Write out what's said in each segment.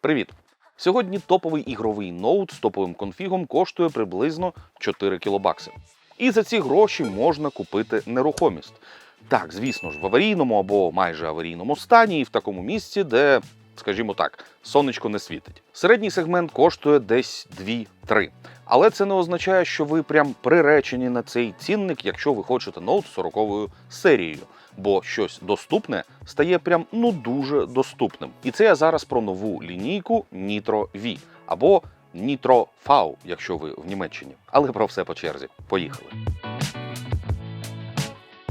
Привіт! Сьогодні топовий ігровий ноут з топовим конфігом коштує приблизно 4 кілобакси. І за ці гроші можна купити нерухомість. Так, звісно ж, в аварійному або майже аварійному стані і в такому місці, де, скажімо так, сонечко не світить. Середній сегмент коштує десь 2-3. Але це не означає, що ви прям приречені на цей цінник, якщо ви хочете ноут з 40 серією. Бо щось доступне стає прям ну дуже доступним. І це я зараз про нову лінійку Nitro V або Nitro V, якщо ви в Німеччині. Але про все по черзі. Поїхали.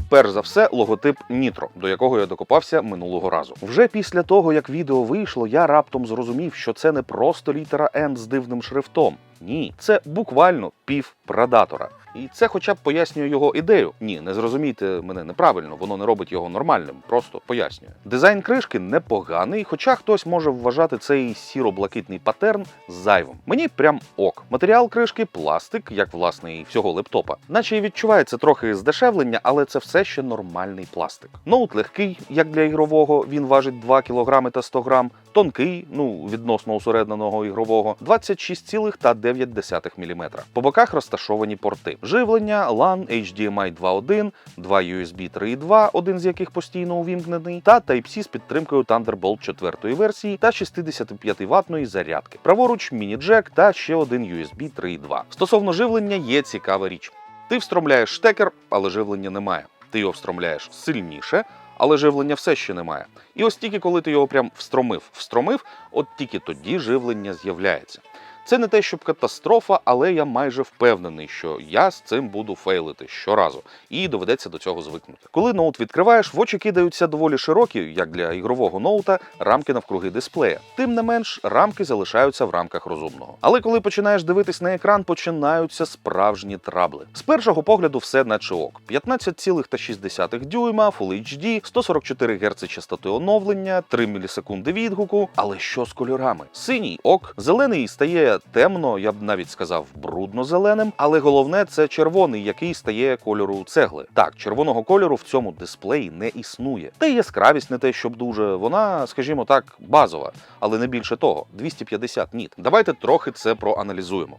Перш за все, логотип Nitro, до якого я докопався минулого разу. Вже після того, як відео вийшло, я раптом зрозумів, що це не просто літера N з дивним шрифтом. Ні, це буквально пів предатора. І це хоча б пояснює його ідею. Ні, не зрозумійте мене неправильно, воно не робить його нормальним, просто пояснює. Дизайн кришки непоганий, хоча хтось може вважати цей сіро-блакитний патерн зайвим. Мені прям ок. Матеріал кришки пластик, як власне і всього лептопа. Наче і відчувається трохи здешевлення, але це все ще нормальний пластик. Ноут легкий, як для ігрового, він важить 2 кг та 100 грам. Тонкий, ну відносно усередненого ігрового, 26,9 мм. По боках розташовані порти. Живлення, LAN, HDMI 2.1, два USB 3.2, один з яких постійно увімкнений, та Type-C з підтримкою Thunderbolt 4 версії та 65 ватної зарядки. Праворуч міні-джек та ще один USB 3.2. Стосовно живлення є цікава річ. Ти встромляєш штекер, але живлення немає. Ти його встромляєш сильніше, але живлення все ще немає. І ось тільки коли ти його прям встромив, встромив, от тільки тоді живлення з'являється. Це не те, щоб катастрофа, але я майже впевнений, що я з цим буду фейлити щоразу, і доведеться до цього звикнути. Коли ноут відкриваєш, в очі кидаються доволі широкі, як для ігрового ноута, рамки навкруги дисплея. Тим не менш, рамки залишаються в рамках розумного. Але коли починаєш дивитись на екран, починаються справжні трабли. З першого погляду все наче ок. 15,6 дюйма, Full HD, 144 Гц частоти оновлення, 3 мілісекунди відгуку. Але що з кольорами? Синій ок, зелений стає темно, я б навіть сказав, брудно-зеленим, але головне це червоний, який стає кольору цегли. Так, червоного кольору в цьому дисплеї не існує. Та й яскравість не те, щоб дуже. Вона, скажімо так, базова, але не більше того 250 ніт. Давайте трохи це проаналізуємо.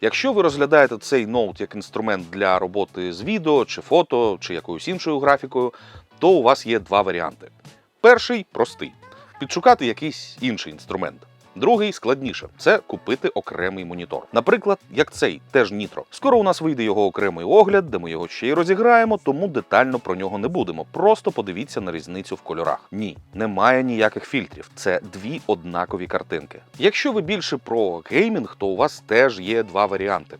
Якщо ви розглядаєте цей ноут як інструмент для роботи з відео чи фото, чи якоюсь іншою графікою, то у вас є два варіанти. Перший простий підшукати якийсь інший інструмент. Другий складніше це купити окремий монітор. Наприклад, як цей, теж Nitro. Скоро у нас вийде його окремий огляд, де ми його ще й розіграємо, тому детально про нього не будемо. Просто подивіться на різницю в кольорах. Ні, немає ніяких фільтрів. Це дві однакові картинки. Якщо ви більше про геймінг, то у вас теж є два варіанти.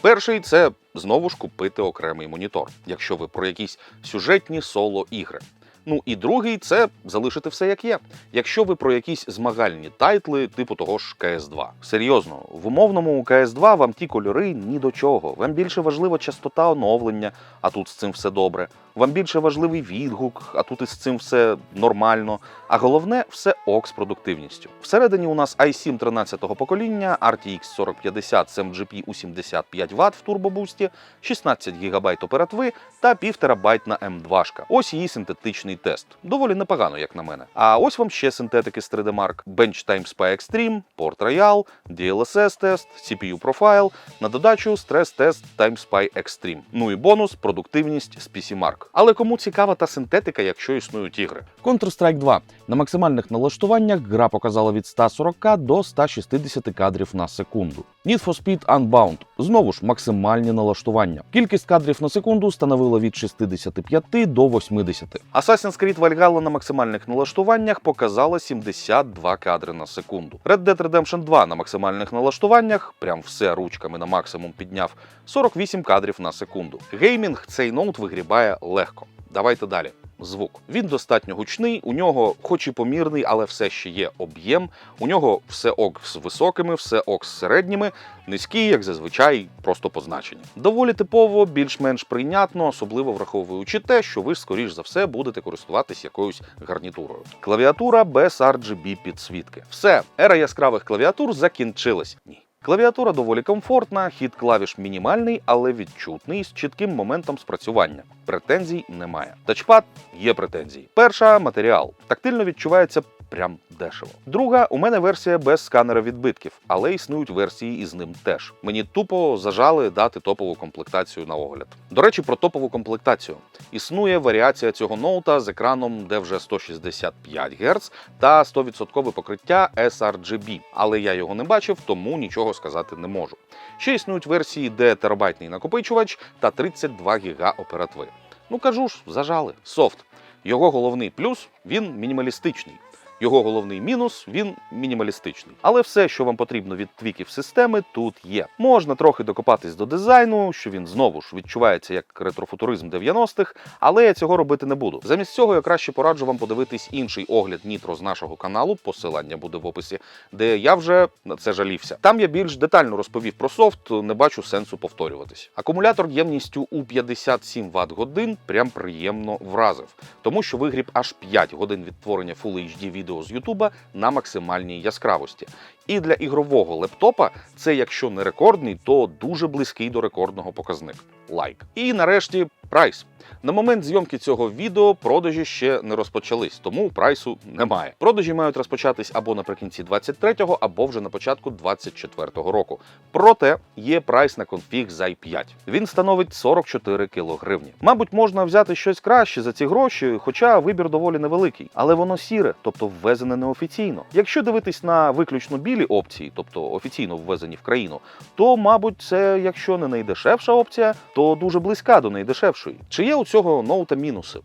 Перший це знову ж купити окремий монітор, якщо ви про якісь сюжетні соло ігри. Ну і другий це залишити все як є. Якщо ви про якісь змагальні тайтли, типу того ж КС2. Серйозно, в умовному КС2 вам ті кольори ні до чого. Вам більше важлива частота оновлення, а тут з цим все добре. Вам більше важливий відгук, а тут із цим все нормально. А головне, все ок з продуктивністю. Всередині у нас i7 13-го покоління, RTX 4050 з MGP у 75 Вт в турбобусті, 16 ГБ оперативи та 1,5 терабайт на M2. Ось її синтетичний тест. Доволі непогано, як на мене. А ось вам ще синтетики з 3D Mark, Bench Time Spy Extreme, Port Royal, DLSS тест, CPU Profile, на додачу Test Time Spy Extreme. Ну і бонус продуктивність з PC Mark. Але кому цікава та синтетика, якщо існують ігри? Counter-Strike 2. На максимальних налаштуваннях гра показала від 140 до 160 кадрів на секунду. Need for Speed Unbound. Знову ж максимальні налаштування. Кількість кадрів на секунду становила від 65 до 80. Assassin's Creed Valhalla на максимальних налаштуваннях показала 72 кадри на секунду. Red Dead Redemption 2 на максимальних налаштуваннях, прям все ручками на максимум підняв, 48 кадрів на секунду. Геймінг цей ноут вигрібає легко. Давайте далі. Звук. Він достатньо гучний, у нього, хоч і помірний, але все ще є об'єм. У нього все ок з високими, все ок з середніми, низький, як зазвичай, просто позначені. Доволі типово, більш-менш прийнятно, особливо враховуючи те, що ви, скоріш за все, будете користуватись якоюсь гарнітурою. Клавіатура без RGB підсвітки. Все, ера яскравих клавіатур закінчилась. Ні. Клавіатура доволі комфортна, хід клавіш мінімальний, але відчутний з чітким моментом спрацювання. Претензій немає. Тачпад є претензії. Перша матеріал. Тактильно відчувається прям дешево. Друга, у мене версія без сканера відбитків, але існують версії із ним теж. Мені тупо зажали дати топову комплектацію на огляд. До речі, про топову комплектацію. Існує варіація цього ноута з екраном, де вже 165 Гц та 100% покриття sRGB, але я його не бачив, тому нічого сказати не можу. Ще існують версії, де терабайтний накопичувач та 32 ГБ оперативи. Ну кажу ж, зажали. Софт. Його головний плюс він мінімалістичний. Його головний мінус він мінімалістичний. Але все, що вам потрібно від твіків системи, тут є. Можна трохи докопатись до дизайну, що він знову ж відчувається як ретрофутуризм 90-х, але я цього робити не буду. Замість цього я краще пораджу вам подивитись інший огляд Нітро з нашого каналу. Посилання буде в описі, де я вже на це жалівся. Там я більш детально розповів про софт, не бачу сенсу повторюватись. Акумулятор ємністю у 57 Вт годин прям приємно вразив, тому що вигріб аж 5 годин відтворення Full HD відео з Ютуба на максимальній яскравості. І для ігрового лептопа це, якщо не рекордний, то дуже близький до рекордного показник. Лайк. І нарешті прайс. На момент зйомки цього відео продажі ще не розпочались, тому прайсу немає. Продажі мають розпочатись або наприкінці 23-го, або вже на початку 24-го року. Проте є прайс на конфіг з i5. Він становить 44 кілогривні. Мабуть, можна взяти щось краще за ці гроші, хоча вибір доволі невеликий, але воно сіре, тобто ввезене неофіційно. Якщо дивитись на виключно білі опції, тобто офіційно ввезені в країну, то, мабуть, це, якщо не найдешевша опція, то дуже близька до найдешевшої. Чи є у цього ноута мінуси?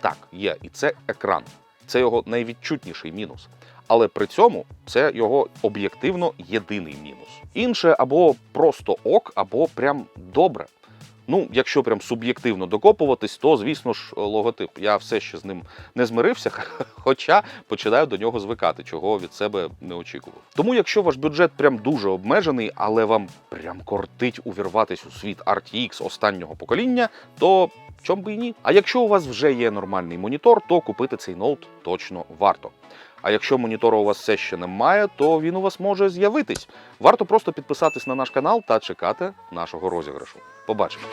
Так, є, і це екран. Це його найвідчутніший мінус. Але при цьому це його об'єктивно єдиний мінус. Інше або просто ок, або прям добре. Ну, якщо прям суб'єктивно докопуватись, то звісно ж логотип. Я все ще з ним не змирився, хоча починаю до нього звикати, чого від себе не очікував. Тому, якщо ваш бюджет прям дуже обмежений, але вам прям кортить увірватись у світ RTX останнього покоління, то чом би і ні. А якщо у вас вже є нормальний монітор, то купити цей ноут точно варто. А якщо монітора у вас все ще немає, то він у вас може з'явитись. Варто просто підписатись на наш канал та чекати нашого розіграшу. Побачимо.